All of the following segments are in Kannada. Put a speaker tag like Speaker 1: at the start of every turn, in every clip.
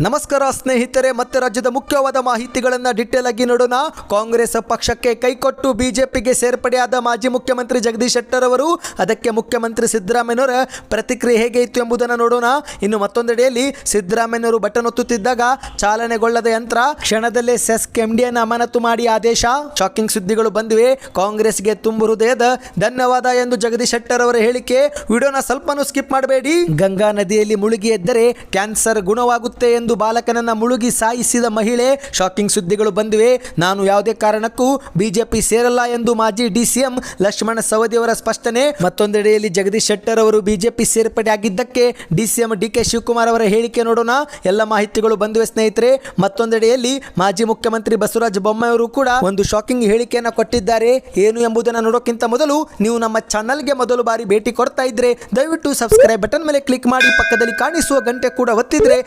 Speaker 1: ನಮಸ್ಕಾರ ಸ್ನೇಹಿತರೆ, ಮತ್ತೆ ರಾಜ್ಯದ ಮುಖ್ಯವಾದ ಮಾಹಿತಿಗಳನ್ನು ಡಿಟೇಲ್ ಆಗಿ ನೋಡೋಣ. ಕಾಂಗ್ರೆಸ್ ಪಕ್ಷಕ್ಕೆ ಕೈಕೊಟ್ಟು ಬಿಜೆಪಿಗೆ ಸೇರ್ಪಡೆಯಾದ ಮಾಜಿ ಮುಖ್ಯಮಂತ್ರಿ ಜಗದೀಶ್ ಶೆಟ್ಟರ್ ಅವರು ಅದಕ್ಕೆ ಮುಖ್ಯಮಂತ್ರಿ ಸಿದ್ದರಾಮಯ್ಯನವರ ಪ್ರತಿಕ್ರಿಯೆ ಹೇಗೆ ಇತ್ತು ಎಂಬುದನ್ನು ನೋಡೋಣ. ಇನ್ನು ಮತ್ತೊಂದೆಡೆಯಲ್ಲಿ ಸಿದ್ದರಾಮಯ್ಯನವರು ಬಟನ್ ಒತ್ತುತ್ತಿದ್ದಾಗ ಚಾಲನೆಗೊಳ್ಳದ ಯಂತ್ರ, ಕ್ಷಣದಲ್ಲೇ ಸೆಸ್ ಕೆಂಡಿಯನ್ನು ಅಮಾನತು ಮಾಡಿ ಆದೇಶ. ಶಾಕಿಂಗ್ ಸುದ್ದಿಗಳು ಬಂದಿವೆ. ಕಾಂಗ್ರೆಸ್ಗೆ ತುಂಬು ಹೃದಯದ ಧನ್ಯವಾದ ಎಂದು ಜಗದೀಶ್ ಶೆಟ್ಟರ್ ಅವರ ಹೇಳಿಕೆ. ವಿಡಿಯೋನ ಸ್ವಲ್ಪನೂ ಸ್ಕಿಪ್ ಮಾಡಬೇಡಿ. ಗಂಗಾ ನದಿಯಲ್ಲಿ ಮುಳುಗಿ ಎದ್ದರೆ ಕ್ಯಾನ್ಸರ್ ಗುಣವಾಗುತ್ತೆ ಎಂದು ಬಾಲಕನನ್ನ ಮುಳುಗಿ ಸಾಯಿಸಿದ ಮಹಿಳೆ, ಶಾಕಿಂಗ್ ಸುದ್ದಿಗಳು ಬಂದಿವೆ. ನಾನು ಯಾವುದೇ ಕಾರಣಕ್ಕೂ ಬಿಜೆಪಿ ಸೇರಲ್ಲ ಎಂದು ಮಾಜಿ ಡಿಸಿಎಂ ಲಕ್ಷ್ಮಣ ಸವದಿಯವರ ಸ್ಪಷ್ಟನೆ. ಮತ್ತೊಂದೆಡೆಯಲ್ಲಿ ಜಗದೀಶ್ ಶೆಟ್ಟರ್ ಅವರು ಬಿಜೆಪಿ ಸೇರ್ಪಡೆ ಆಗಿದ್ದಕ್ಕೆ ಡಿಸಿಎಂ ಡಿಕೆ ಶಿವಕುಮಾರ್ ಅವರ ಹೇಳಿಕೆ ನೋಡೋಣ. ಎಲ್ಲ ಮಾಹಿತಿಗಳು ಬಂದಿವೆ ಸ್ನೇಹಿತರೆ. ಮತ್ತೊಂದೆಡೆಯಲ್ಲಿ ಮಾಜಿ ಮುಖ್ಯಮಂತ್ರಿ ಬಸವರಾಜ ಬೊಮ್ಮಾಯಿ ಅವರು ಕೂಡ ಒಂದು ಶಾಕಿಂಗ್ ಹೇಳಿಕೆಯನ್ನು ಕೊಟ್ಟಿದ್ದಾರೆ. ಏನು ಎಂಬುದನ್ನು ನೋಡೋಕ್ಕಿಂತ ಮೊದಲು ನೀವು ನಮ್ಮ ಚಾನಲ್ಗೆ ಮೊದಲು ಬಾರಿ ಭೇಟಿ ಕೊಡ್ತಾ ಇದ್ರೆ ದಯವಿಟ್ಟು ಸಬ್ಸ್ಕ್ರೈಬ್ ಬಟನ್ ಮೇಲೆ ಕ್ಲಿಕ್ ಮಾಡಿ ಪಕ್ಕದಲ್ಲಿ ಕಾಣಿಸುವ ಗಂಟೆ ಕೂಡ ಒತ್ತಿದ್ರೆ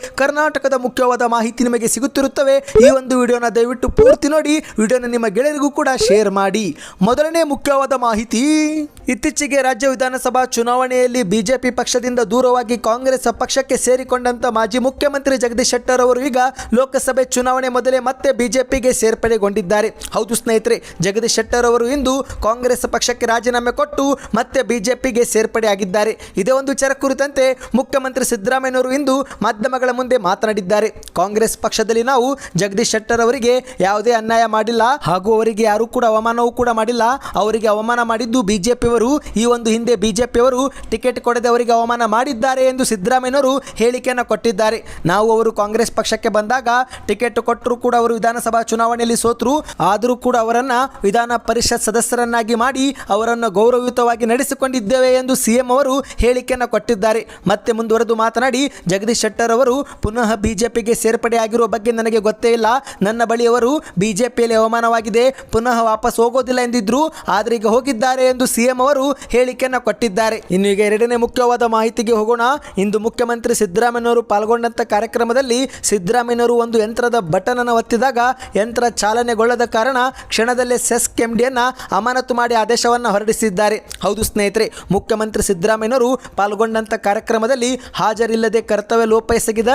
Speaker 1: ಕರ್ನಾಟಕದ ಮುಖ್ಯವಾದ ಮಾಹಿತಿ ನಿಮಗೆ ಸಿಗುತ್ತಿರುತ್ತವೆ, ಈ ಒಂದು ವಿಡಿಯೋನ ದಯವಿಟ್ಟು ಪೂರ್ತಿ ನೋಡಿ, ವಿಡಿಯೋನ ನಿಮ್ಮ ಗೆಳೆಯರಿಗೂ ಕೂಡ ಶೇರ್ ಮಾಡಿ. ಮೊದಲನೇ ಮುಖ್ಯವಾದ ಮಾಹಿತಿ, ಇತ್ತೀಚೆಗೆ ರಾಜ್ಯ ವಿಧಾನಸಭಾ ಚುನಾವಣೆಯಲ್ಲಿ ಬಿಜೆಪಿ ಪಕ್ಷದಿಂದ ದೂರವಾಗಿ ಕಾಂಗ್ರೆಸ್ ಪಕ್ಷಕ್ಕೆ ಸೇರಿಕೊಂಡಂತ ಮಾಜಿ ಮುಖ್ಯಮಂತ್ರಿ ಜಗದೀಶ್ ಶೆಟ್ಟರ್ ಅವರು ಈಗ ಲೋಕಸಭೆ ಚುನಾವಣೆ ಮೊದಲೇ ಮತ್ತೆ ಬಿಜೆಪಿಗೆ ಸೇರ್ಪಡೆಗೊಂಡಿದ್ದಾರೆ. ಹೌದು ಸ್ನೇಹಿತರೆ, ಜಗದೀಶ್ ಶೆಟ್ಟರ್ ಅವರು ಇಂದು ಕಾಂಗ್ರೆಸ್ ಪಕ್ಷಕ್ಕೆ ರಾಜೀನಾಮೆ ಕೊಟ್ಟು ಮತ್ತೆ ಬಿಜೆಪಿಗೆ ಸೇರ್ಪಡೆಯಾಗಿದ್ದಾರೆ. ಇದೇ ಒಂದು ವಿಚಾರ ಕುರಿತಂತೆ ಮುಖ್ಯಮಂತ್ರಿ ಸಿದ್ದರಾಮಯ್ಯನವರು ಇಂದು ಮಾಧ್ಯಮಗಳ ಮುಂದೆ ಮಾತನಾಡಿದ್ದಾರೆ ಕಾಂಗ್ರೆಸ್ ಪಕ್ಷದಲ್ಲಿ ನಾವು ಜಗದೀಶ್ ಶೆಟ್ಟರ್ ಅವರಿಗೆ ಯಾವುದೇ ಅನ್ಯಾಯ ಮಾಡಿಲ್ಲ. ಹಾಗೂ ಅವರಿಗೆ ಯಾರು ಕೂಡ ಅವಮಾನವೂ ಕೂಡ ಮಾಡಿಲ್ಲ. ಅವರಿಗೆ ಅವಮಾನ ಮಾಡಿದ್ದು ಬಿಜೆಪಿಯವರು. ಈ ಒಂದು ಹಿಂದೆ ಬಿಜೆಪಿಯವರು ಟಿಕೆಟ್ ಕೊಡದೆ ಅವರಿಗೆ ಅವಮಾನ ಮಾಡಿದ್ದಾರೆ ಎಂದು ಸಿದ್ದರಾಮಯ್ಯನವರು ಹೇಳಿಕೆಯನ್ನು ಕೊಟ್ಟಿದ್ದಾರೆ. ನಾವು ಅವರು ಕಾಂಗ್ರೆಸ್ ಪಕ್ಷಕ್ಕೆ ಬಂದಾಗ ಟಿಕೆಟ್ ಕೊಟ್ಟರು ಕೂಡ ಅವರು ವಿಧಾನಸಭಾ ಚುನಾವಣೆಯಲ್ಲಿ ಸೋತರು. ಆದರೂ ಕೂಡ ಅವರನ್ನು ವಿಧಾನ ಪರಿಷತ್ ಸದಸ್ಯರನ್ನಾಗಿ ಮಾಡಿ ಅವರನ್ನು ಗೌರವಯುತವಾಗಿ ನಡೆಸಿಕೊಂಡಿದ್ದೇವೆ ಎಂದು ಸಿಎಂ ಅವರು ಹೇಳಿಕೆಯನ್ನು ಕೊಟ್ಟಿದ್ದಾರೆ. ಮತ್ತೆ ಮುಂದುವರೆದು ಮಾತನಾಡಿ, ಜಗದೀಶ್ ಶೆಟ್ಟರ್ ಅವರು ಪುನಃ ಬಿಜೆಪಿಗೆ ಸೇರ್ಪಡೆಯಾಗಿರುವ ಬಗ್ಗೆ ನನಗೆ ಗೊತ್ತೇ ಇಲ್ಲ. ನನ್ನ ಬಳಿಯವರು ಬಿಜೆಪಿಯಲ್ಲಿ ಅವಮಾನವಾಗಿದೆ. ಪುನಃ ವಾಪಸ್ ಹೋಗೋದಿಲ್ಲ ಎಂದಿದ್ರು, ಆದರೆ ಈಗ ಹೋಗಿದ್ದಾರೆ ಎಂದು ಸಿಎಂ ಅವರು ಹೇಳಿಕೆಯನ್ನು ಕೊಟ್ಟಿದ್ದಾರೆ. ಇನ್ನು ಈಗ ಎರಡನೇ ಮುಖ್ಯವಾದ ಮಾಹಿತಿಗೆ ಹೋಗೋಣ. ಇಂದು ಮುಖ್ಯಮಂತ್ರಿ ಸಿದ್ದರಾಮಯ್ಯನವರು ಪಾಲ್ಗೊಂಡಂತ ಕಾರ್ಯಕ್ರಮದಲ್ಲಿ ಸಿದ್ದರಾಮಯ್ಯವರು ಒಂದು ಯಂತ್ರದ ಬಟನ್ ಅನ್ನು ಒತ್ತಿದಾಗ ಯಂತ್ರ ಚಾಲನೆಗೊಳ್ಳದ ಕಾರಣ ಕ್ಷಣದಲ್ಲೇ ಸೆಸ್ ಕೆಂಡಿಯನ್ನ ಅಮಾನತು ಮಾಡಿ ಆದೇಶವನ್ನು ಹೊರಡಿಸಿದ್ದಾರೆ. ಹೌದು ಸ್ನೇಹಿತರೆ, ಮುಖ್ಯಮಂತ್ರಿ ಸಿದ್ದರಾಮಯ್ಯವರು ಪಾಲ್ಗೊಂಡಂತ ಕಾರ್ಯಕ್ರಮದಲ್ಲಿ ಹಾಜರಿಲ್ಲದೆ ಕರ್ತವ್ಯ ಲೋಪ ಎಸಗಿದ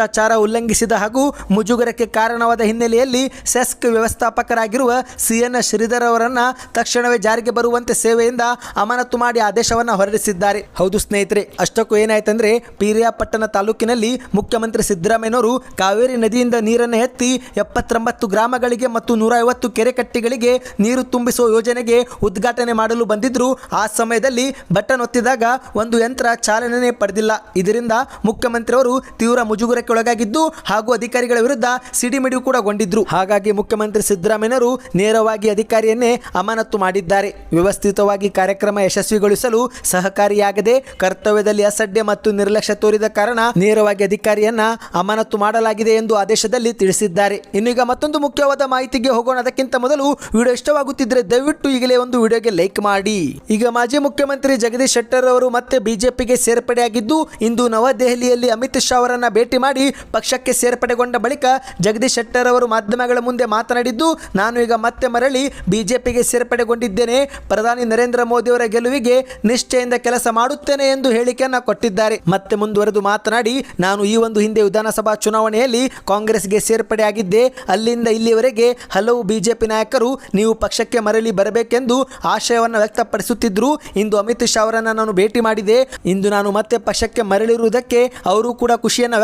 Speaker 1: ಶಿಷ್ಟಾಚಾರ ಉಲ್ಲಂಘಿಸಿದ ಹಾಗೂ ಮುಜುಗರಕ್ಕೆ ಕಾರಣವಾದ ಹಿನ್ನೆಲೆಯಲ್ಲಿ ಸೆಸ್ಕ್ ವ್ಯವಸ್ಥಾಪಕರಾಗಿರುವ ಸಿಎನ್ ಶ್ರೀಧರ್ ಅವರನ್ನ ತಕ್ಷಣವೇ ಜಾರಿಗೆ ಬರುವಂತೆ ಸೇವೆಯಿಂದ ಅಮಾನತು ಮಾಡಿ ಆದೇಶವನ್ನು ಹೊರಡಿಸಿದ್ದಾರೆ. ಹೌದು ಸ್ನೇಹಿತರೆ, ಅಷ್ಟಕ್ಕೂ ಏನಾಯ್ತಂದ್ರೆ ಪೀರಿಯಾಪಟ್ಟಣ ತಾಲೂಕಿನಲ್ಲಿ ಮುಖ್ಯಮಂತ್ರಿ ಸಿದ್ದರಾಮಯ್ಯನವರು ಕಾವೇರಿ ನದಿಯಿಂದ ನೀರನ್ನು ಎತ್ತಿ ಎಪ್ಪತ್ತೊಂಬತ್ತು ಗ್ರಾಮಗಳಿಗೆ ಮತ್ತು ನೂರ ಐವತ್ತು ಕೆರೆಕಟ್ಟೆಗಳಿಗೆ ನೀರು ತುಂಬಿಸುವ ಯೋಜನೆಗೆ ಉದ್ಘಾಟನೆ ಮಾಡಲು ಬಂದಿದ್ರು. ಆ ಸಮಯದಲ್ಲಿ ಬಟನ್ ಒತ್ತಿದಾಗ ಒಂದು ಯಂತ್ರ ಚಾಲನೆ ಪಡೆದಿಲ್ಲ. ಇದರಿಂದ ಮುಖ್ಯಮಂತ್ರಿಯವರು ತೀವ್ರ ಮುಜುಗರಕ್ಕೆ ಒಳಗಾಗಿದ್ದು ಹಾಗೂ ಅಧಿಕಾರಿಗಳ ವಿರುದ್ಧ ಸಿಡಿಮಿಡಿ ಕೂಡ ಗೊಂಡಿದ್ರು. ಹಾಗಾಗಿ ಮುಖ್ಯಮಂತ್ರಿ ಸಿದ್ದರಾಮಯ್ಯರು ನೇರವಾಗಿ ಅಧಿಕಾರಿಯನ್ನೇ ಅಮಾನತು ಮಾಡಿದ್ದಾರೆ. ವ್ಯವಸ್ಥಿತವಾಗಿ ಕಾರ್ಯಕ್ರಮ ಯಶಸ್ವಿಗೊಳಿಸಲು ಸಹಕಾರಿಯಾಗದೆ ಕರ್ತವ್ಯದಲ್ಲಿ ಅಸಡ್ಡೆ ಮತ್ತು ನಿರ್ಲಕ್ಷ್ಯ ತೋರಿದ ಕಾರಣ ನೇರವಾಗಿ ಅಧಿಕಾರಿಯನ್ನ ಅಮಾನತು ಮಾಡಲಾಗಿದೆ ಎಂದು ಆದೇಶದಲ್ಲಿ ತಿಳಿಸಿದ್ದಾರೆ. ಇನ್ನೀಗ ಮತ್ತೊಂದು ಮುಖ್ಯವಾದ ಮಾಹಿತಿಗೆ ಹೋಗೋಣ. ಅದಕ್ಕಿಂತ ಮೊದಲು ವಿಡಿಯೋ ಇಷ್ಟವಾಗುತ್ತಿದ್ದರೆ ದಯವಿಟ್ಟು ಈಗಲೇ ಒಂದು ವಿಡಿಯೋಗೆ ಲೈಕ್ ಮಾಡಿ. ಈಗ ಮಾಜಿ ಮುಖ್ಯಮಂತ್ರಿ ಜಗದೀಶ್ ಶೆಟ್ಟರ್ ಅವರು ಮತ್ತೆ ಬಿಜೆಪಿಗೆ ಸೇರ್ಪಡೆಯಾಗಿದ್ದು, ಇಂದು ನವದೆಹಲಿಯಲ್ಲಿ ಅಮಿತ್ ಶಾ ಅವರನ್ನ ಭೇಟಿ ಮಾಡಿ ಪಕ್ಷಕ್ಕೆ ಸೇರ್ಪಡೆಗೊಂಡ ಬಳಿಕ ಜಗದೀಶ್ ಶೆಟ್ಟರ್ ಅವರು ಮಾಧ್ಯಮಗಳ ಮುಂದೆ ಮಾತನಾಡಿದ್ದು, ನಾನು ಈಗ ಮತ್ತೆ ಮರಳಿ ಬಿಜೆಪಿಗೆ ಸೇರ್ಪಡೆಗೊಂಡಿದ್ದೇನೆ. ಪ್ರಧಾನಿ ನರೇಂದ್ರ ಮೋದಿ ಅವರ ಗೆಲುವಿಗೆ ನಿಷ್ಠೆಯಿಂದ ಕೆಲಸ ಮಾಡುತ್ತೇನೆ ಎಂದು ಹೇಳಿಕೆಯನ್ನು ಕೊಟ್ಟಿದ್ದಾರೆ. ಮತ್ತೆ ಮುಂದುವರೆದು ಮಾತನಾಡಿ, ನಾನು ಈ ಒಂದು ಹಿಂದೆ ವಿಧಾನಸಭಾ ಚುನಾವಣೆಯಲ್ಲಿ ಕಾಂಗ್ರೆಸ್ಗೆ ಸೇರ್ಪಡೆಯಾಗಿದ್ದೆ ಅಲ್ಲಿಂದ ಇಲ್ಲಿಯವರೆಗೆ ಹಲವು ಬಿಜೆಪಿ ನಾಯಕರು ನೀವು ಪಕ್ಷಕ್ಕೆ ಮರಳಿ ಬರಬೇಕೆಂದು ಆಶಯವನ್ನು ವ್ಯಕ್ತಪಡಿಸುತ್ತಿದ್ದರು ಇಂದು ಅಮಿತ್ ಶಾ ಅವರನ್ನು ನಾನು ಭೇಟಿ ಮಾಡಿದೆ. ಇಂದು ನಾನು ಮತ್ತೆ ಪಕ್ಷಕ್ಕೆ ಮರಳಿರುವುದಕ್ಕೆ ಅವರು ಕೂಡ ಖುಷಿಯನ್ನು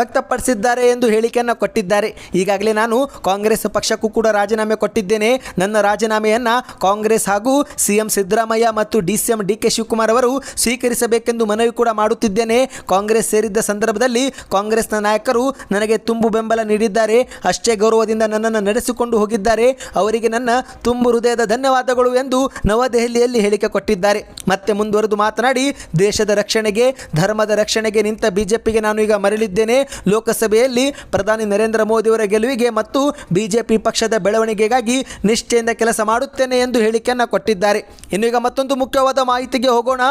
Speaker 1: ವ್ಯಕ್ತಪಡಿಸಿದ್ದಾರೆ ಎಂದು ಹೇಳಿಕೆಯನ್ನು ಕೊಟ್ಟಿದ್ದಾರೆ. ಈಗಾಗಲೇ ನಾನು ಕಾಂಗ್ರೆಸ್ ಪಕ್ಷಕ್ಕೂ ಕೂಡ ರಾಜೀನಾಮೆ ಕೊಟ್ಟಿದ್ದೇನೆ. ನನ್ನ ರಾಜೀನಾಮೆಯನ್ನು ಕಾಂಗ್ರೆಸ್ ಹಾಗೂ ಸಿಎಂ ಸಿದ್ದರಾಮಯ್ಯ ಮತ್ತು D C M D K Shivakumar ಅವರು ಸ್ವೀಕರಿಸಬೇಕೆಂದು ಮನವಿ ಕೂಡ ಮಾಡುತ್ತಿದ್ದೇನೆ. ಕಾಂಗ್ರೆಸ್ ಸೇರಿದ್ದ ಸಂದರ್ಭದಲ್ಲಿ ಕಾಂಗ್ರೆಸ್ನ ನಾಯಕರು ನನಗೆ ತುಂಬು ಬೆಂಬಲ ನೀಡಿದ್ದಾರೆ. ಅಷ್ಟೇ ಗೌರವದಿಂದ ನನ್ನನ್ನು ನಡೆಸಿಕೊಂಡು ಹೋಗಿದ್ದಾರೆ. ಅವರಿಗೆ ನನ್ನ ತುಂಬು ಹೃದಯದ ಧನ್ಯವಾದಗಳು ಎಂದು ನವದೆಹಲಿಯಲ್ಲಿ ಹೇಳಿಕೆ ಕೊಟ್ಟಿದ್ದಾರೆ. ಮತ್ತೆ ಮುಂದುವರೆದು ಮಾತನಾಡಿ, ದೇಶದ ರಕ್ಷಣೆಗೆ, ಧರ್ಮದ ರಕ್ಷಣೆಗೆ ನಿಂತ ಬಿಜೆಪಿಗೆ ನಾನು ಈಗ ಮರಳಿದ್ದೇನೆ. ಲೋಕಸಭೆಯಲ್ಲಿ ಪ್ರಧಾನಿ ನರೇಂದ್ರ ಮೋದಿಯವರ ಗೆಲುವಿಗೆ ಮತ್ತು ಬಿಜೆಪಿ ಪಕ್ಷದ ಬೆಳವಣಿಗೆಗಾಗಿ ನಿಷ್ಠೆಯಿಂದ ಕೆಲಸ ಮಾಡುತ್ತೇನೆ ಎಂದು ಹೇಳಿಕೆಯನ್ನು ಕೊಟ್ಟಿದ್ದಾರೆ. ಇನ್ನು ಈಗ ಮತ್ತೊಂದು ಮುಖ್ಯವಾದ ಮಾಹಿತಿಗೆ ಹೋಗೋಣ.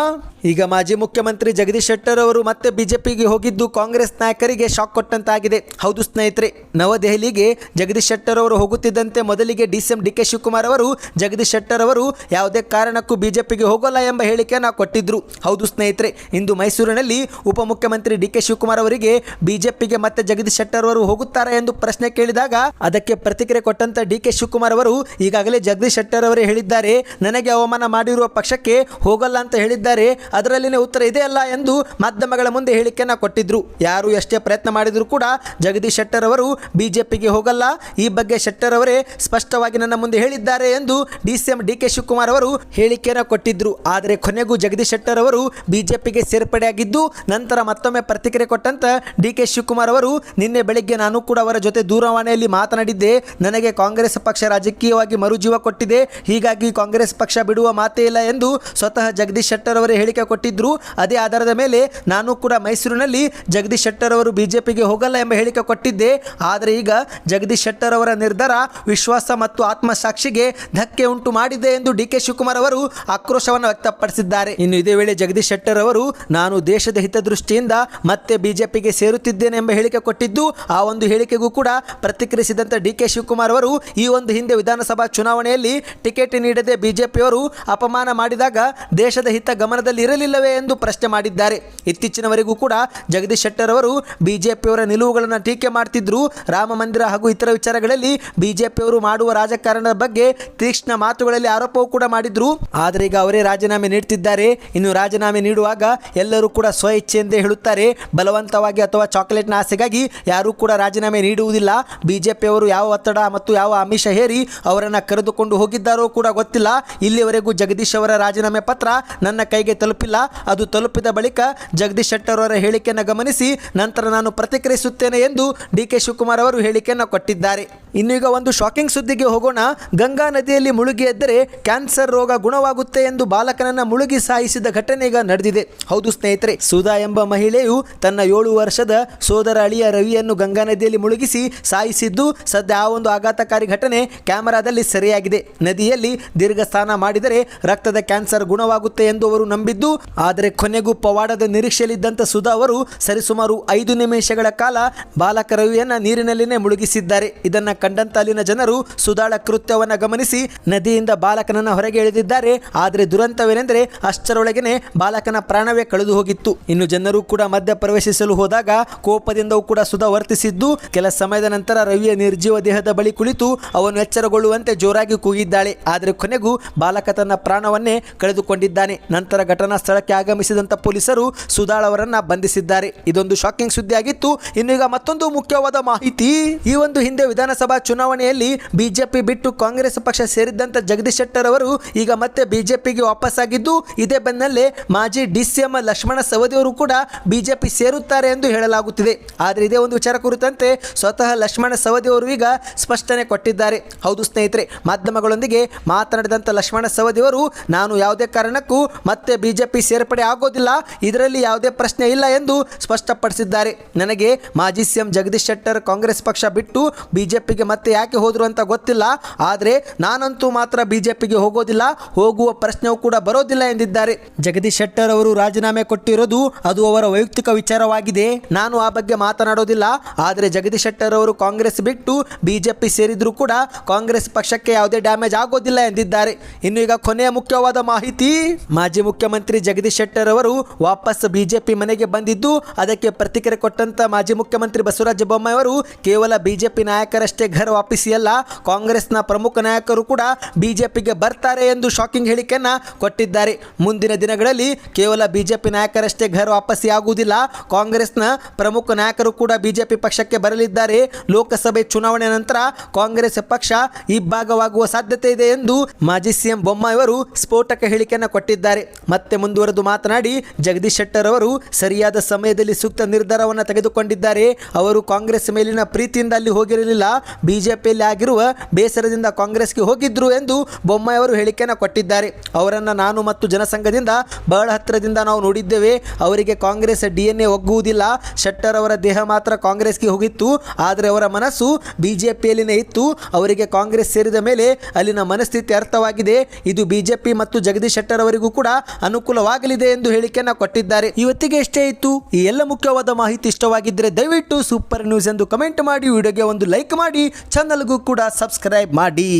Speaker 1: ಈಗ ಮಾಜಿ ಮುಖ್ಯಮಂತ್ರಿ ಜಗದೀಶ್ ಶೆಟ್ಟರ್ ಅವರು ಮತ್ತೆ ಬಿಜೆಪಿಗೆ ಹೋಗಿದ್ದು ಕಾಂಗ್ರೆಸ್ ನಾಯಕರಿಗೆ ಶಾಕ್ ಕೊಟ್ಟಂತಾಗಿದೆ. ಹೌದು ಸ್ನೇಹಿತರೆ, ನವದೆಹಲಿಗೆ ಜಗದೀಶ್ ಶೆಟ್ಟರ್ ಅವರು ಹೋಗುತ್ತಿದ್ದಂತೆ ಮೊದಲಿಗೆ ಡಿಸಿಎಂ ಡಿ ಕೆ ಶಿವಕುಮಾರ್ ಅವರು ಜಗದೀಶ್ ಶೆಟ್ಟರ್ ಅವರು ಯಾವುದೇ ಕಾರಣಕ್ಕೂ ಬಿಜೆಪಿಗೆ ಹೋಗೋಲ್ಲ ಎಂಬ ಹೇಳಿಕೆಯನ್ನು ಕೊಟ್ಟಿದ್ರು. ಹೌದು ಸ್ನೇಹಿತರೆ, ಇಂದು ಮೈಸೂರಿನಲ್ಲಿ ಉಪಮುಖ್ಯಮಂತ್ರಿ ಡಿ ಕೆ ಶಿವಕುಮಾರ್ ಅವರಿಗೆ ಬಿಜೆಪಿಗೆ ಮತ್ತೆ ಜಗದೀಶ್ ಶೆಟ್ಟರ್ ಅವರು ಹೋಗುತ್ತಾರೆ ಎಂದು ಪ್ರಶ್ನೆ ಕೇಳಿದಾಗ ಅದಕ್ಕೆ ಪ್ರತಿಕ್ರಿಯೆ ಕೊಟ್ಟಂತ ಡಿ ಕೆ ಶಿವಕುಮಾರ್ ಅವರು ಈಗಾಗಲೇ ಜಗದೀಶ್ ಶೆಟ್ಟರ್ ಅವರೇ ಹೇಳಿದ್ದಾರೆ, ನನಗೆ ಅವಮಾನ ಮಾಡಿರುವ ಪಕ್ಷಕ್ಕೆ ಹೋಗಲ್ಲ ಅಂತ ಹೇಳಿದ್ದಾರೆ ಅದರಲ್ಲಿನೇ ಉತ್ತರ ಇದೆ ಅಲ್ಲ ಎಂದು ಮಾಧ್ಯಮಗಳ ಮುಂದೆ ಹೇಳಿಕೆಯನ್ನು ಕೊಟ್ಟಿದ್ರು. ಯಾರು ಎಷ್ಟೇ ಪ್ರಯತ್ನ ಮಾಡಿದರೂ ಕೂಡ ಜಗದೀಶ್ ಶೆಟ್ಟರ್ ಅವರು ಬಿಜೆಪಿಗೆ ಹೋಗಲ್ಲ. ಈ ಬಗ್ಗೆ ಶೆಟ್ಟರ್ ಅವರೇ ಸ್ಪಷ್ಟವಾಗಿ ನನ್ನ ಮುಂದೆ ಹೇಳಿದ್ದಾರೆ ಎಂದು ಡಿಸಿಎಂ ಡಿ ಕೆ ಶಿವಕುಮಾರ್ ಅವರು ಹೇಳಿಕೆಯನ್ನು ಕೊಟ್ಟಿದ್ರು. ಆದರೆ ಕೊನೆಗೂ ಜಗದೀಶ್ ಶೆಟ್ಟರ್ ಅವರು ಬಿಜೆಪಿಗೆ ಸೇರ್ಪಡೆಯಾಗಿದ್ದು, ನಂತರ ಮತ್ತೊಮ್ಮೆ ಪ್ರತಿಕ್ರಿಯೆ ಕೊಟ್ಟಂತ ಡಿ ಕೆ ಶಿವಕುಮಾರ್ ಅವರು, ನಿನ್ನೆ ಬೆಳಿಗ್ಗೆ ನಾನು ಕೂಡ ಅವರ ಜೊತೆ ದೂರವಾಣಿಯಲ್ಲಿ ಮಾತನಾಡಿದ್ದೆ. ನನಗೆ ಕಾಂಗ್ರೆಸ್ ಪಕ್ಷ ರಾಜಕೀಯವಾಗಿ ಮರುಜೀವ ಕೊಟ್ಟಿದೆ. ಹೀಗಾಗಿ ಕಾಂಗ್ರೆಸ್ ಪಕ್ಷ ಬಿಡುವ ಮಾತೇ ಇಲ್ಲ ಎಂದು ಸ್ವತಃ ಜಗದೀಶ್ ಶೆಟ್ಟರ್ ಅವರೇ ಹೇಳಿಕೆ ಕೊಟ್ಟಿದ್ರು. ಅದೇ ಆಧಾರದ ಮೇಲೆ ನಾನು ಕೂಡ ಮೈಸೂರಿನಲ್ಲಿ ಜಗದೀಶ್ ಶೆಟ್ಟರ್ ಅವರು ಬಿಜೆಪಿಗೆ ಹೋಗಲ್ಲ ಎಂಬ ಹೇಳಿಕೆ ಕೊಟ್ಟಿದ್ದೆ. ಆದರೆ ಈಗ ಜಗದೀಶ್ ಶೆಟ್ಟರ್ ಅವರ ನಿರ್ಧಾರ ವಿಶ್ವಾಸ ಮತ್ತು ಆತ್ಮಸಾಕ್ಷಿಗೆ ಧಕ್ಕೆ ಉಂಟು ಮಾಡಿದೆ ಎಂದು ಡಿ ಕೆ ಶಿವಕುಮಾರ್ ಅವರು ಆಕ್ರೋಶವನ್ನು ವ್ಯಕ್ತಪಡಿಸಿದ್ದಾರೆ. ಇನ್ನು ಇದೇ ವೇಳೆ ಜಗದೀಶ್ ಶೆಟ್ಟರ್ ಅವರು, ನಾನು ದೇಶದ ಹಿತದೃಷ್ಟಿಯಿಂದ ಮತ್ತೆ ಬಿಜೆಪಿಗೆ ಸೇರುತ್ತಿದ್ದೇನೆ ಎಂಬ ಹೇಳಿಕೆ ಕೊಟ್ಟಿದ್ದು, ಆ ಒಂದು ಹೇಳಿಕೆಗೂ ಕೂಡ ಪ್ರತಿಕ್ರಿಯಿಸಿದಂತ ಡಿ ಕೆ ಶಿವಕುಮಾರ್ ಅವರು ಈ ಒಂದು ಹಿಂದೆ ವಿಧಾನಸಭಾ ಚುನಾವಣೆಯಲ್ಲಿ ಟಿಕೆಟ್ ನೀಡದೆ ಬಿಜೆಪಿಯವರು ಅಪಮಾನ ಮಾಡಿದಾಗ ದೇಶದ ಹಿತ ಗಮನದಲ್ಲಿ ಇರಲಿಲ್ಲವೇ ಎಂದು ಪ್ರಶ್ನೆ ಮಾಡಿದ್ದಾರೆ. ಇತ್ತೀಚಿನವರೆಗೂ ಕೂಡ ಜಗದೀಶ್ ಶೆಟ್ಟರ್ ಅವರು ಬಿಜೆಪಿಯವರ ನಿಲುವುಗಳನ್ನು ಟೀಕೆ ಮಾಡ್ತಿದ್ರು. ರಾಮ ಮಂದಿರ ಹಾಗೂ ಇತರ ವಿಚಾರಗಳಲ್ಲಿ ಬಿಜೆಪಿಯವರು ಮಾಡುವ ರಾಜಕಾರಣದ ಬಗ್ಗೆ ತೀಕ್ಷ್ಣ ಮಾತುಗಳಲ್ಲಿ ಆರೋಪವೂ ಕೂಡ ಮಾಡಿದ್ರು. ಆದರೆ ಈಗ ಅವರೇ ರಾಜೀನಾಮೆ ನೀಡುತ್ತಿದ್ದಾರೆ ಇನ್ನು ರಾಜೀನಾಮೆ ನೀಡುವಾಗ ಎಲ್ಲರೂ ಕೂಡ ಸ್ವ ಇಚ್ಛೆಯೆಂದೇ ಹೇಳುತ್ತಾರೆ. ಬಲವಂತವಾಗಿ ಅಥವಾ ಚಾಕೊಲೇಟ್ನ ಆಸೆಗಾಗಿ ಯಾರೂ ಕೂಡ ರಾಜೀನಾಮೆ ನೀಡುವುದಿಲ್ಲ. ಬಿಜೆಪಿಯವರು ಯಾವ ಒತ್ತಡ ಮತ್ತು ಯಾವ ಆಮಿಷ ಹೇರಿ ಅವರನ್ನು ಕರೆದುಕೊಂಡು ಹೋಗಿದ್ದಾರೋ ಕೂಡ ಗೊತ್ತಿಲ್ಲ. ಇಲ್ಲಿವರೆಗೂ ಜಗದೀಶ್ ಅವರ ರಾಜೀನಾಮೆ ಪತ್ರ ನನ್ನ ಕೈಗೆ ತಲುಪಿಲ್ಲ. ಅದು ತಲುಪಿದ ಬಳಿಕ ಜಗದೀಶ್ ಶೆಟ್ಟರ್ ಅವರ ಹೇಳಿಕೆಯನ್ನು ಗಮನಿಸಿ, ನಂತರ ನಾನು ಪ್ರತಿಕ್ರಿಯಿಸುತ್ತೇನೆ ಎಂದು ಡಿ ಕೆ ಶಿವಕುಮಾರ್ ಅವರು ಹೇಳಿಕೆಯನ್ನು ಕೊಟ್ಟಿದ್ದಾರೆ. ಇನ್ನು ಈಗ ಒಂದು ಶಾಕಿಂಗ್ ಸುದ್ದಿಗೆ ಹೋಗೋಣ. ಗಂಗಾ ನದಿಯಲ್ಲಿ ಮುಳುಗಿ ಎದ್ದರೆ ಕ್ಯಾನ್ಸರ್ ರೋಗ ಗುಣವಾಗುತ್ತೆ ಎಂದು ಬಾಲಕನನ್ನ ಮುಳುಗಿ ಸಾಯಿಸಿದ ಘಟನೆ ಈಗ ನಡೆದಿದೆ. ಹೌದು ಸ್ನೇಹಿತರೆ, ಸುಧಾ ಎಂಬ ಮಹಿಳೆಯು ತನ್ನ ಏಳು ವರ್ಷದ ಸೋದರ ಅಳಿಯ ರವಿಯನ್ನು ಗಂಗಾ ನದಿಯಲ್ಲಿ ಮುಳುಗಿಸಿ ಸಾಯಿಸಿದ್ದು ಸದ್ಯ ಆ ಒಂದು ಆಘಾತಕಾರಿ ಘಟನೆ ಕ್ಯಾಮೆರಾದಲ್ಲಿ ಸೆರೆಯಾಗಿದೆ. ನದಿಯಲ್ಲಿ ದೀರ್ಘ ಸ್ನಾನ ಮಾಡಿದರೆ ರಕ್ತದ ಕ್ಯಾನ್ಸರ್ ಗುಣವಾಗುತ್ತೆ ಎಂದು ಅವರು ನಂಬಿದ್ದು, ಆದರೆ ಕೊನೆಗೂ ಪವಾಡದ ನಿರೀಕ್ಷೆಯಲ್ಲಿದ್ದಂಥ ಸುಧಾ ಅವರು ಸರಿಸುಮಾರು ಐದು ನಿಮಿಷಗಳ ಕಾಲ ಬಾಲಕ ರವಿಯನ್ನ ನೀರಿನಲ್ಲಿನೇ ಮುಳುಗಿಸಿದ್ದಾರೆ. ಇದನ್ನ ಕಂಡಂತ ಅಲ್ಲಿನ ಜನರು ಸುಧಾಳ ಕೃತ್ಯವನ್ನ ಗಮನಿಸಿ ನದಿಯಿಂದ ಬಾಲಕನನ್ನ ಹೊರಗೆ ಎಳೆದಿದ್ದಾರೆ. ಆದರೆ ದುರಂತವೇನೆಂದರೆ ಅಷ್ಟರೊಳಗೇನೆ ಬಾಲಕನ ಪ್ರಾಣವೇ ಕಳೆದು ಹೋಗಿತ್ತು. ಇನ್ನು ಜನರು ಕೂಡ ಮಧ್ಯ ಪ್ರವೇಶಿಸಲು ಹೋದಾಗ ಕೋಪದಿಂದವೂ ಕೂಡ ಸುಧಾ ವರ್ತಿಸಿದ್ದು, ಕೆಲ ಸಮಯದ ನಂತರ ರವಿಯ ನಿರ್ಜೀವ ದೇಹದ ಬಳಿ ಕುಳಿತು ಅವನು ಎಚ್ಚರಗೊಳ್ಳುವಂತೆ ಜೋರಾಗಿ ಕೂಗಿದ್ದಾಳೆ. ಆದರೆ ಕೊನೆಗೂ ಬಾಲಕ ತನ್ನ ಪ್ರಾಣವನ್ನೇ ಕಳೆದುಕೊಂಡಿದ್ದಾನೆ. ನಂತರ ಘಟನಾ ಸ್ಥಳಕ್ಕೆ ಆಗಮಿಸಿದಂತ ಪೊಲೀಸರು ಸುಧಾಳ ಅವರನ್ನ ಬಂಧಿಸಿದ್ದಾರೆ. ಇದೊಂದು ಶಾಕಿಂಗ್ ಸುದ್ದಿ ಆಗಿತ್ತು ಇನ್ನು ಈಗ ಮತ್ತೊಂದು ಮುಖ್ಯವಾದ ಮಾಹಿತಿ. ಈ ಒಂದು ಹಿಂದೆ ವಿಧಾನಸಭಾ ಚುನಾವಣೆಯಲ್ಲಿ ಬಿಜೆಪಿ ಬಿಟ್ಟು ಕಾಂಗ್ರೆಸ್ ಪಕ್ಷ ಸೇರಿದ್ದಂತ ಜಗದೀಶ್ ಶೆಟ್ಟರ್ ಅವರು ಈಗ ಮತ್ತೆ ಬಿಜೆಪಿಗೆ ವಾಪಸ್ಸಾಗಿದ್ದು, ಇದೇ ಬೆನ್ನಲ್ಲೇ ಮಾಜಿ ಡಿಸಿಎಂ ಲಕ್ಷ್ಮಣ ಸವದಿ ಅವರು ಕೂಡ ಬಿಜೆಪಿ ಸೇರುತ್ತಾರೆ ಎಂದು ಹೇಳಲಾಗುತ್ತಿದೆ. ಆದರೆ ಇದೇ ಒಂದು ವಿಚಾರ ಕುರಿತಂತೆ ಸ್ವತಃ ಲಕ್ಷ್ಮಣ ಸವದಿ ಅವರು ಈಗ ಸ್ಪಷ್ಟನೆ ಕೊಟ್ಟಿದ್ದಾರೆ. ಹೌದು ಸ್ನೇಹಿತರೆ, ಮಾಧ್ಯಮಗಳೊಂದಿಗೆ ಮಾತನಾಡಿದಂಥ ಲಕ್ಷ್ಮಣ ಸವದಿ ಅವರು ನಾನು ಯಾವುದೇ ಕಾರಣಕ್ಕೂ ಮತ್ತೆ ಬಿಜೆಪಿ ಸೇರ್ಪಡೆ ಆಗೋದಿಲ್ಲ, ಇದರಲ್ಲಿ ಯಾವುದೇ ಪ್ರಶ್ನೆ ಇಲ್ಲ ಎಂದು ಸ್ಪಷ್ಟಪಡಿಸಿದ್ದಾರೆ. ನನಗೆ ಮಾಜಿ ಸಿಎಂ ಜಗದೀಶ್ ಶೆಟ್ಟರ್ ಕಾಂಗ್ರೆಸ್ ಪಕ್ಷ ಬಿಟ್ಟು ಬಿಜೆಪಿಗೆ ಮತ್ತೆ ಯಾಕೆ ಹೋದರು ಅಂತ ಗೊತ್ತಿಲ್ಲ. ಆದರೆ ನಾನಂತೂ ಮಾತ್ರ ಬಿಜೆಪಿಗೆ ಹೋಗೋದಿಲ್ಲ. ಹೋಗುವ ಪ್ರಶ್ನೆಯೂ ಕೂಡ ಬರೋದಿಲ್ಲ ಎಂದಿದ್ದಾರೆ. ಜಗದೀಶ್ ಶೆಟ್ಟರ್ ಅವರು ರಾಜೀನಾಮೆ ಕೊಟ್ಟಿರೋದು ಅದು ಅವರ ವೈಯಕ್ತಿಕ ವಿಚಾರವಾಗಿದೆ. ನಾನು ಆ ಬಗ್ಗೆ ಮಾತನಾಡೋದಿಲ್ಲ. ಆದರೆ ಜಗದೀಶ್ ಶೆಟ್ಟರ್ ಅವರು ಕಾಂಗ್ರೆಸ್ ಬಿಟ್ಟು ಬಿಜೆಪಿ ಸೇರಿದ್ರು ಕೂಡ ಕಾಂಗ್ರೆಸ್ ಪಕ್ಷಕ್ಕೆ ಯಾವುದೇ ಡ್ಯಾಮೇಜ್ ಆಗೋದಿಲ್ಲ ಎಂದಿದ್ದಾರೆ. ಇನ್ನು ಈಗ ಕೊನೆಯ ಮುಖ್ಯವಾದ ಮಾಹಿತಿ, ಮಾಜಿ ಮುಖ್ಯಮಂತ್ರಿ ಜಗದೀಶ್ ಶೆಟ್ಟರ್ ಅವರು ವಾಪಸ್ ಬಿಜೆಪಿ ಮನೆಗೆ ಬಂದಿದ್ದು, ಅದಕ್ಕೆ ಪ್ರತಿಕ್ರಿಯೆ ಕೊಟ್ಟಂತ ಮಾಜಿ ಮುಖ್ಯಮಂತ್ರಿ ಬಸವರಾಜ ಬೊಮ್ಮಾಯಿ ಅವರು ಕೇವಲ ಬಿಜೆಪಿ ನಾಯಕರಷ್ಟೇ ಘರ್ ವಾಪಸಿಯಲ್ಲ ಕಾಂಗ್ರೆಸ್ನ ಪ್ರಮುಖ ನಾಯಕರು ಕೂಡ ಬಿಜೆಪಿಗೆ ಬರ್ತಾರೆ ಎಂದು ಶಾಕಿಂಗ್ ಹೇಳಿಕೆಯನ್ನು ಕೊಟ್ಟಿದ್ದಾರೆ. ಮುಂದಿನ ದಿನಗಳಲ್ಲಿ ಕೇವಲ ಬಿಜೆಪಿ ನಾಯಕರಷ್ಟೇ ಘರ್ ವಾಪಸಿ ಆಗುವುದಿಲ್ಲ, ಕಾಂಗ್ರೆಸ್ನ ಪ್ರಮುಖ ನಾಯಕರು ಕೂಡ ಬಿಜೆಪಿ ಪಕ್ಷಕ್ಕೆ ಬರಲಿದ್ದಾರೆ. ಲೋಕಸಭೆ ಚುನಾವಣೆ ನಂತರ ಕಾಂಗ್ರೆಸ್ ಪಕ್ಷ ಇಬ್ಬಾಗವಾಗುವ ಸಾಧ್ಯತೆ ಇದೆ ಎಂದು ಮಾಜಿ ಸಿಎಂ ಬೊಮ್ಮಾಯಿ ಅವರು ಸ್ಫೋಟಕ ಹೇಳಿಕೆಯನ್ನು ಕೊಟ್ಟಿದ್ದಾರೆ. ಮತ್ತೆ ಮುಂದುವರೆದು ಮಾತನಾಡಿ, ಜಗದೀಶ್ ಶೆಟ್ಟರ್ ಅವರು ಸರಿಯಾದ ಸಮಯದಲ್ಲಿ ಸೂಕ್ತ ನಿರ್ಧಾರವನ್ನು ತೆಗೆದುಕೊಂಡಿದ್ದಾರೆ. ಅವರು ಕಾಂಗ್ರೆಸ್ ಮೇಲಿನ ಪ್ರೀತಿಯಿಂದ ಅಲ್ಲಿ ಹೋಗಿರಲಿಲ್ಲ. ಬಿಜೆಪಿಯಲ್ಲಿ ಆಗಿರುವ ಬೇಸರದಿಂದ ಕಾಂಗ್ರೆಸ್ಗೆ ಹೋಗಿದ್ರು ಎಂದು ಬೊಮ್ಮಾಯಿ ಅವರು ಹೇಳಿಕೆಯನ್ನು ಕೊಟ್ಟಿದ್ದಾರೆ. ಅವರನ್ನು ನಾನು ಮತ್ತು ಜನಸಂಘದಿಂದ ಬಹಳ ಹತ್ತಿರದಿಂದ ನಾವು ನೋಡಿದ್ದೇವೆ. ಅವರಿಗೆ ಕಾಂಗ್ರೆಸ್ ಡಿ ಎನ್ ಎ ಒಗ್ಗುವುದಿಲ್ಲ. ಶೆಟ್ಟರ್ ಅವರ ದೇಹ ಮಾತ್ರ ಕಾಂಗ್ರೆಸ್ಗೆ ಹೋಗಿತ್ತು. ಆದರೆ ಅವರ ಮನಸ್ಸು ಬಿಜೆಪಿಯಲ್ಲಿನೇ ಇತ್ತು. ಅವರಿಗೆ ಕಾಂಗ್ರೆಸ್ ಸೇರಿದ ಮೇಲೆ ಅಲ್ಲಿನ ಮನಸ್ಥಿತಿ ಅರ್ಥವಾಗಿದೆ. ಇದು ಬಿಜೆಪಿ ಮತ್ತು ಜಗದೀಶ್ ಶೆಟ್ಟರ್ ಅವರಿಗೂ ಕೂಡ ಅನುಕೂಲವಾಗಲಿದೆ ಎಂದು ಹೇಳಿಕೆಯನ್ನು ಕೊಟ್ಟಿದ್ದಾರೆ. ಇವತ್ತಿಗೆ ಎಷ್ಟೇ ಇತ್ತು. ಈ ಎಲ್ಲ ಮುಖ್ಯವಾದ ಮಾಹಿತಿ ಇಷ್ಟವಾಗಿದ್ದರೆ ದಯವಿಟ್ಟು ಸೂಪರ್ ನ್ಯೂಸ್ ಎಂದು ಕಮೆಂಟ್ ಮಾಡಿ. ವಿಡಿಯೋಗೆ ಒಂದು ಲೈಕ್ ಮಾಡಿ. ಚಾನಲ್ಗೂ ಕೂಡ ಸಬ್ಸ್ಕ್ರೈಬ್ ಮಾಡಿ.